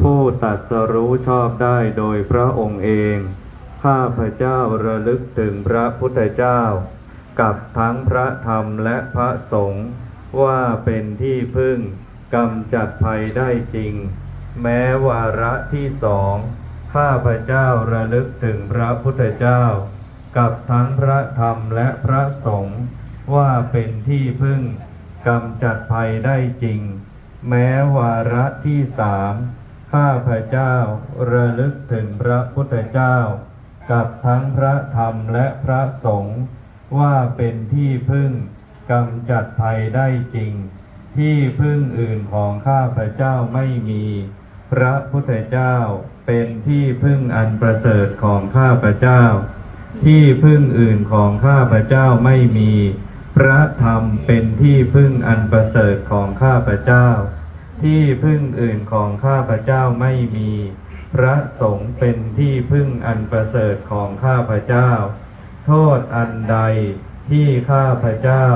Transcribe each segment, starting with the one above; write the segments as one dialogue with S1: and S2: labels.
S1: ผู้ตรัสรู้ชอบได้โดยพระองค์เอง ข้าพระเจ้าระลึกถึงพระพุทธเจ้า กับทั้งพระธรรมและพระสงฆ์ว่าเป็นที่พึ่งกำจัดภัยได้จริง แม้วาระที่สองข้าพระเจ้าระลึกถึงพระพุทธเจ้า กับทั้งพระธรรมและพระสงฆ์ว่าเป็นที่พึ่งกำจัดภัยได้จริง แม้วาระที่สาม ข้าพระเจ้าระลึกถึงพระพุทธเจ้า กับทั้งพระธรรมและพระสงฆ์ว่าเป็นที่พึ่งกำจัดภัยได้จริง ที่พึ่งอื่นของข้าพระเจ้าไม่มี พระพุทธเจ้าเป็นที่พึ่งอันประเสริฐของข้าพระเจ้า ที่พึ่งอื่นของข้าพระเจ้าไม่มี พระธรรมเป็นที่พึ่งอันประเสริฐของข้าพระเจ้า ที่พึ่งอื่นของข้าพระเจ้าไม่มี พระสงฆ์เป็นที่พึ่งอันประเสริฐของข้าพระเจ้า โทษอันใดที่ข้าพระเจ้า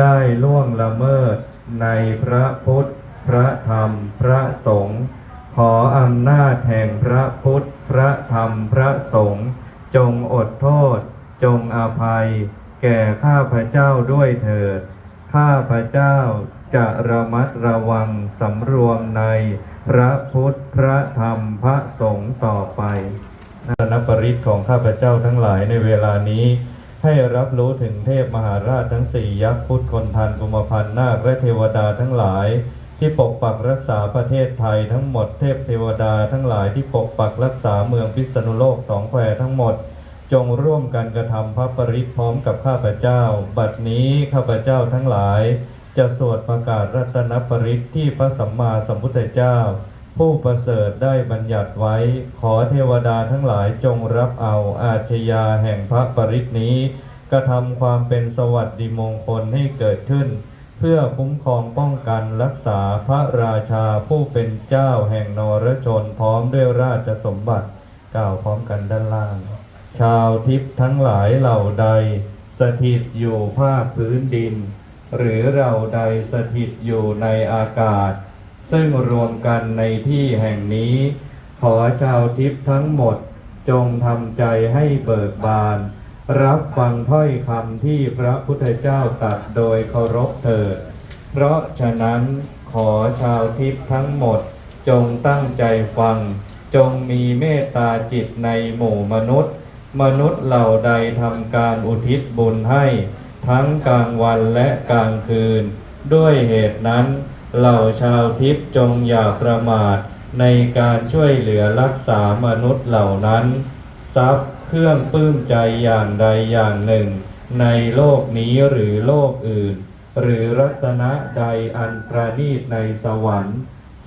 S1: ได้ล่วงละเมิดในพระพุทธ พระธรรม พระสงฆ์ขออำนาจแห่งพระพุทธ พระธรรม พระสงฆ์จงอดโทษ จงอภัย แก่ข้าพระเจ้าด้วยเถิด ข้าพระเจ้า จะระมัดระวังสำรวมในพระพุทธพระธรรมพระสงฆ์ต่อไปนปริตของข้าพเจ้าทั้งหลายในเวลานี้ให้รับรู้ถึงเทพมหาราชทั้งสี่ยักษ์พุทธคนทันกุมพันธ์นาคและเทวดาทั้งหลาย ที่ปกปักรักษาประเทศไทยทั้งหมดเทพเทวดาทั้งหลายที่ปกปักรักษาเมืองพิษณุโลกสองแควทั้งหมด จงร่วมกันกระทำพระปริตพร้อมกับข้าพเจ้า บัดนี้ข้าพเจ้าทั้งหลาย จะสวดประกาศรัตนปริตที่พระสัมมาสัมพุทธเจ้า ผู้ประเสริฐได้บัญญัติไว้ ขอเทวดาทั้งหลายจงรับเอาอาชญาแห่งพระปริตนี้ กระทำความเป็นสวัสดิมงคลให้เกิดขึ้น เพื่อคุ้มครองป้องกันรักษาพระราชาผู้เป็นเจ้าแห่งนรชนพร้อมด้วยราชสมบัติกล่าวพร้อมกันด้านล่าง ชาวทิพย์ทั้งหลายเหล่าใด สถิตอยู่ภาคพื้นดิน หรือเราใดสถิตอยู่ในอากาศ ซึ่งรวมกันในที่แห่งนี้ ขอชาวทิพย์ทั้งหมดจงทำใจให้เบิกบาน รับฟังถ้อยคำที่พระพุทธเจ้าตรัสโดยเคารพเถิด เพราะฉะนั้นขอชาวทิพย์ทั้งหมดจงตั้งใจฟัง จงมีเมตตาจิตในหมู่มนุษย์ มนุษย์เหล่าใดทำการอุทิศบุญให้ ทั้งกลางวันและกลางคืน ด้วยเหตุนั้นเหล่าชาวทิพย์จงอย่าประมาทในการช่วยเหลือรักษามนุษย์เหล่านั้น ทรัพย์เครื่องปลื้มใจอย่างใดอย่างหนึ่ง ในโลกนี้หรือโลกอื่น หรือรัตนะใดอันประณีตในสวรรค์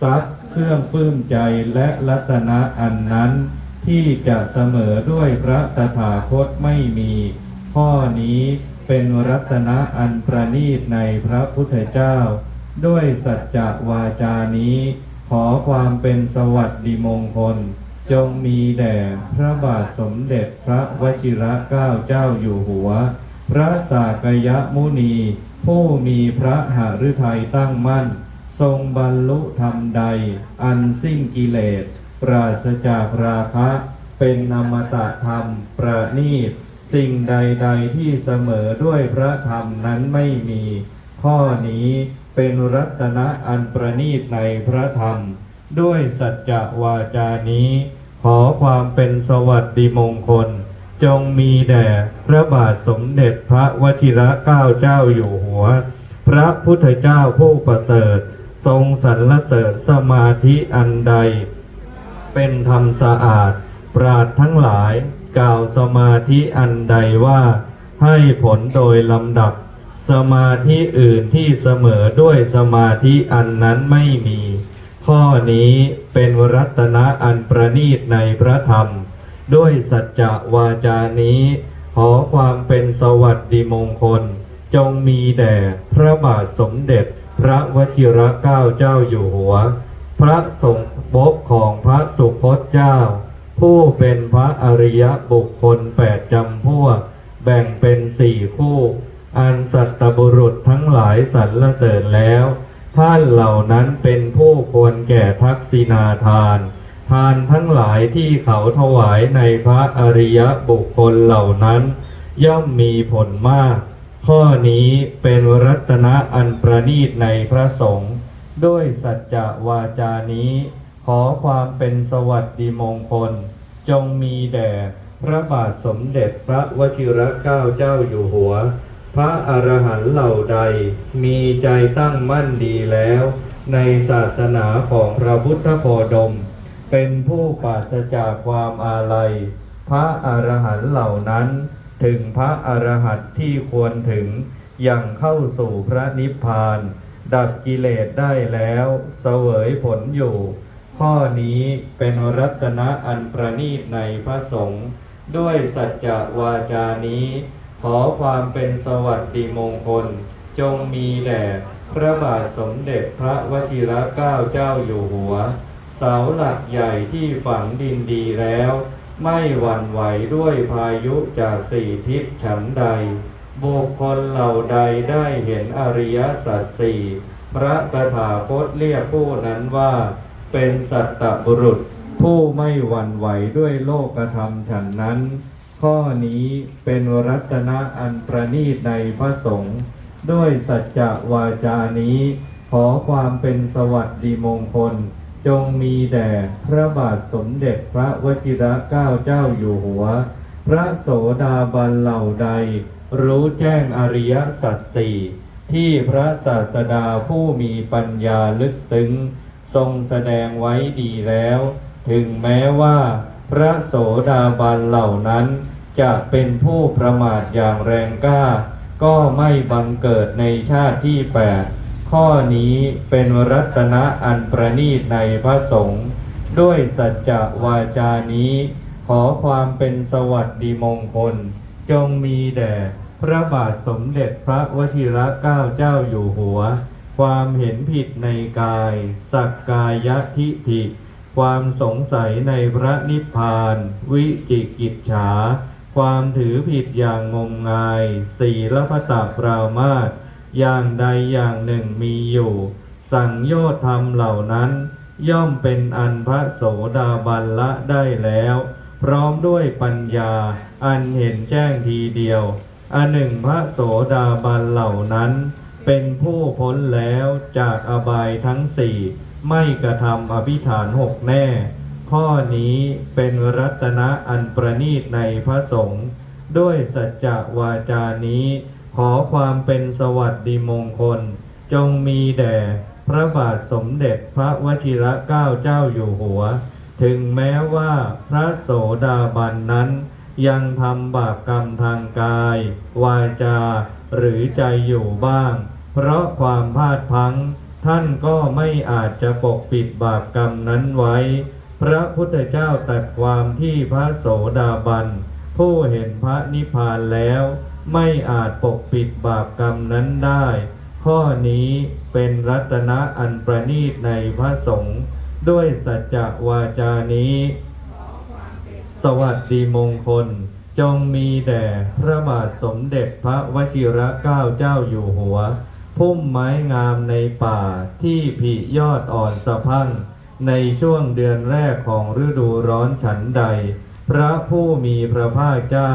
S1: ทรัพย์เครื่องปลื้มใจและรัตนะอันนั้น ที่จะเสมอด้วยพระตถาคตไม่มี ข้อนี้ เป็นรัตนะอันประณีตในพระพุทธเจ้า ด้วยสัจจะวาจานี้ ขอความเป็นสวัสดิมงคล จงมีแด่พระบาทสมเด็จพระวชิระเกล้าเจ้าอยู่หัว พระสากยมุนี ผู้มีพระหฤทัยตั้งมั่น ทรงบรรลุธรรมใด อันสิ้นกิเลส ปราศจากราคะ เป็นอมตะธรรมประณีต สิ่งใด ๆ ที่เสมอด้วยพระธรรมนั้นไม่มี ข้อนี้เป็นรัตนะอันประณีตในพระธรรม ด้วยสัจจะวาจานี้ ขอความเป็นสวัสดิมงคล จงมีแด่พระบาทสมเด็จพระวชิระเกล้าเจ้าอยู่หัว พระพุทธเจ้าผู้ประเสริฐ ทรงสรรเสริญสมาธิอันใด เป็นธรรมสะอาด ปราดทั้งหลาย กล่าวสมาธิอันใดว่าให้ผลโดยลำดับ สมาธิอื่นที่เสมอด้วยสมาธิอันนั้นไม่มี ข้อนี้เป็นรัตนะอันประณีตในพระธรรม ด้วยสัจจะวาจานี้ ขอความเป็นสวัสดิมงคล จงมีแด่พระบาทสมเด็จ พระวชิระเกล้าเจ้าอยู่หัว พระสงฆ์บกของพระสุคตเจ้า ผู้เป็นพระอริยบุคคลแปดจำพวก แบ่งเป็นสี่คู่ อันสัตตบุรุษทั้งหลายสรรเสริญแล้ว ท่านเหล่านั้นเป็นผู้ควรแก่ทักษิณาทาน ทานทั้งหลายที่เขาถวายในพระอริยบุคคลเหล่านั้น ย่อมมีผลมาก ข้อนี้เป็นรัตนะอันประณีตในพระสงฆ์ด้วยสัจจวาจานี้ ขอความเป็นสวัสดิมงคล จงมีแด่พระบาทสมเด็จพระวชิรเกล้าเจ้าอยู่หัว พระอรหันต์เหล่าใด มีใจตั้งมั่นดีแล้ว ในศาสนาของพระพุทธโคดม เป็นผู้ปราศจากความอาลัย พระอรหันต์เหล่านั้น ถึงพระอรหันต์ที่ควรถึงอย่างเข้าสู่พระนิพพาน ดับกิเลสได้แล้ว เสวยผลอยู่ ข้อนี้เป็นรัตนะอันประณีตในพระสงฆ์ด้วยสัจจะวาจานี้ ขอความเป็นสวัสดิมงคล จงมีแด่พระบาทสมเด็จพระวชิรเกล้าเจ้าอยู่หัว เสาหลักใหญ่ที่ฝังดินดีแล้ว ไม่หวั่นไหวด้วยพายุจากสี่ทิศฉันใด บุคคลเหล่าใดได้เห็นอริยสัจสี่พระตถาคตเรียกผู้นั้นว่า เป็นสัตตบุรุษ ผู้ไม่หวั่นไหวด้วยโลกธรรมฉันนั้น ข้อนี้เป็นรัตนะอันประณีตในพระสงฆ์ด้วยสัจจะวาจานี้ ขอความเป็นสวัสดิมงคล จงมีแด่พระบาทสมเด็จพระวชิรเกล้าเจ้าอยู่หัว พระโสดาบันเหล่าใด รู้แจ้งอริยสัจสี่ที่พระศาสดาผู้มีปัญญาลึกซึ้ง ทรงแสดงไว้ดีแล้ว ถึงแม้ว่าพระโสดาบันเหล่านั้น จะเป็นผู้ประมาทอย่างแรงกล้า ก็ไม่บังเกิดในชาติที่แปดข้อนี้เป็นรัตนะอันประณีตในพระสงฆ์ด้วยสัจจะวาจานี้ ขอความเป็นสวัสดิมงคล จงมีแด่พระบาทสมเด็จพระวชิรเกล้าเจ้าอยู่หัว ความเห็นผิดในกาย สักกายทิฐิ ความสงสัยในพระนิพพาน วิจิกิจฉา ความถือผิดอย่างงมงาย สีละพตาปรามาสอย่างใดอย่างหนึ่งมีอยู่ สังโยชน์ธรรมเหล่านั้น ย่อมเป็นอันพระโสดาบันละได้แล้ว พร้อมด้วยปัญญา อันเห็นแจ้งทีเดียว อันหนึ่งพระโสดาบันเหล่านั้น เป็นผู้พ้นแล้วจากอบายทั้งสี่ไม่กระทำอภิฐานหกแน่ ข้อนี้เป็นรัตนะอันประณีตในพระสงฆ์ด้วยสัจจะวาจานี้ ขอความเป็นสวัสดิมงคล จงมีแด่พระบาทสมเด็จพระวชิรเกล้าเจ้าอยู่หัว ถึงแม้ว่าพระโสดาบันนั้น ยังทำบาปกรรมทางกาย วาจา หรือใจอยู่บ้าง เพราะความพลาดพลั้ง ท่านก็ไม่อาจจะปกปิดบาปกรรมนั้นไว้ พระพุทธเจ้าตรัสความที่พระโสดาบัน ผู้เห็นพระนิพพานแล้ว ไม่อาจปกปิดบาปกรรมนั้นได้ ข้อนี้เป็นรัตนะอันประณีตในพระสงฆ์ด้วยสัจจวาจานี้ สวัสดีมงคล จงมีแด่พระบาทสมเด็จพระวชิรเกล้าเจ้าอยู่หัว พุ่มไม้งามในป่าที่ผิยอดอ่อนสะพังในช่วงเดือนแรกของฤดูร้อนฉันใด พระผู้มีพระภาคเจ้า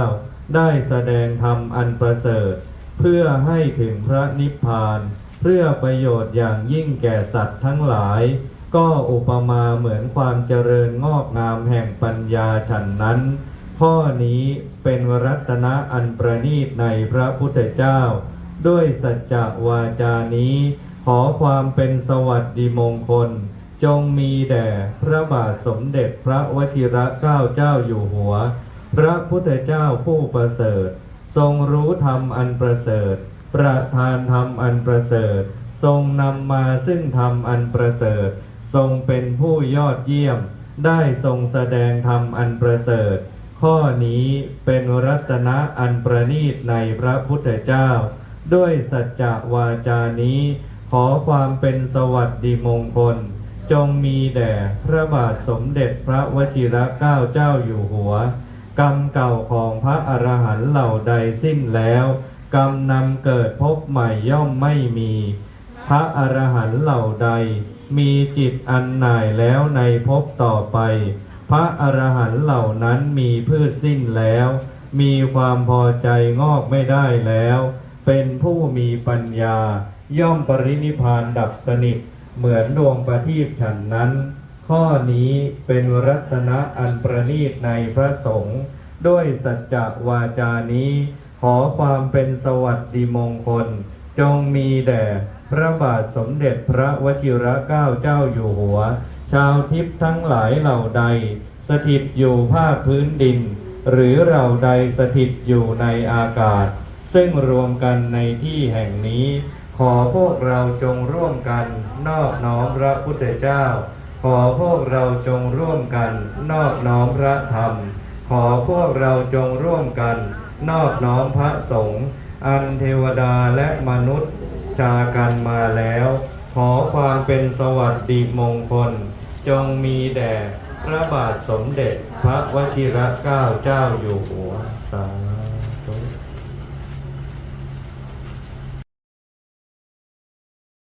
S1: ได้แสดงธรรมอันประเสริฐ เพื่อให้ถึงพระนิพพาน เพื่อประโยชน์อย่างยิ่งแก่สัตว์ทั้งหลาย ก็อุปมาเหมือนความเจริญงอกงามแห่งปัญญาฉันนั้น ข้อนี้เป็นรัตนะอันประณีตในพระพุทธเจ้า ด้วยสัจจะวาจานี้ ขอความเป็นสวัสดิมงคล จงมีแด่พระบาทสมเด็จพระวชิรเกล้าเจ้าอยู่หัว พระพุทธเจ้าผู้ประเสริฐ ทรงรู้ธรรมอันประเสริฐ ประทานธรรมอันประเสริฐ ทรงนำมาซึ่งธรรมอันประเสริฐ ทรงเป็นผู้ยอดเยี่ยม ได้ทรงแสดงธรรมอันประเสริฐข้อนี้เป็นรัตนะอันประณีตในพระพุทธเจ้า ด้วยสัจจะวาจานี้ ขอความเป็นสวัสดิมงคล จงมีแด่พระบาทสมเด็จพระวชิรเกล้าเจ้าอยู่หัว กรรมเก่าของพระอรหันต์เหล่าใดสิ้นแล้ว กรรมนำเกิดพบใหม่ย่อมไม่มี พระอรหันต์เหล่าใด มีจิตอันหน่ายแล้วในภพต่อไป พระอรหันต์เหล่านั้นมีพืชสิ้นแล้ว มีความพอใจงอกไม่ได้แล้ว เป็นผู้มีปัญญา ย่อมปรินิพานดับสนิท เหมือนดวงประทีปฉันนั้น ข้อนี้เป็นรัตนะอันประณีตในพระสงฆ์ด้วยสัจจวาจานี้ ขอความเป็นสวัสดิมงคล จงมีแด่พระบาทสมเด็จพระวชิรเกล้าเจ้าอยู่หัว ชาวทิพย์ทั้งหลายเหล่าใด สถิตอยู่ภาคพื้นดิน หรือเราใดสถิตอยู่ในอากาศ ซึ่งรวมกันในที่แห่งนี้ ขอพวกเราจงร่วมกันนอบน้อมพระพุทธเจ้า ขอพวกเราจงร่วมกันนอบน้อมพระธรรม ขอพวกเราจงร่วมกันนอบน้อมพระสงฆ์อันเทวดาและมนุษย์ชากันมาแล้ว ขอความเป็นสวัสดิมงคล จงมีแด่พระบาทสมเด็จพระวชิรเกล้าเจ้าอยู่หัวสาธุ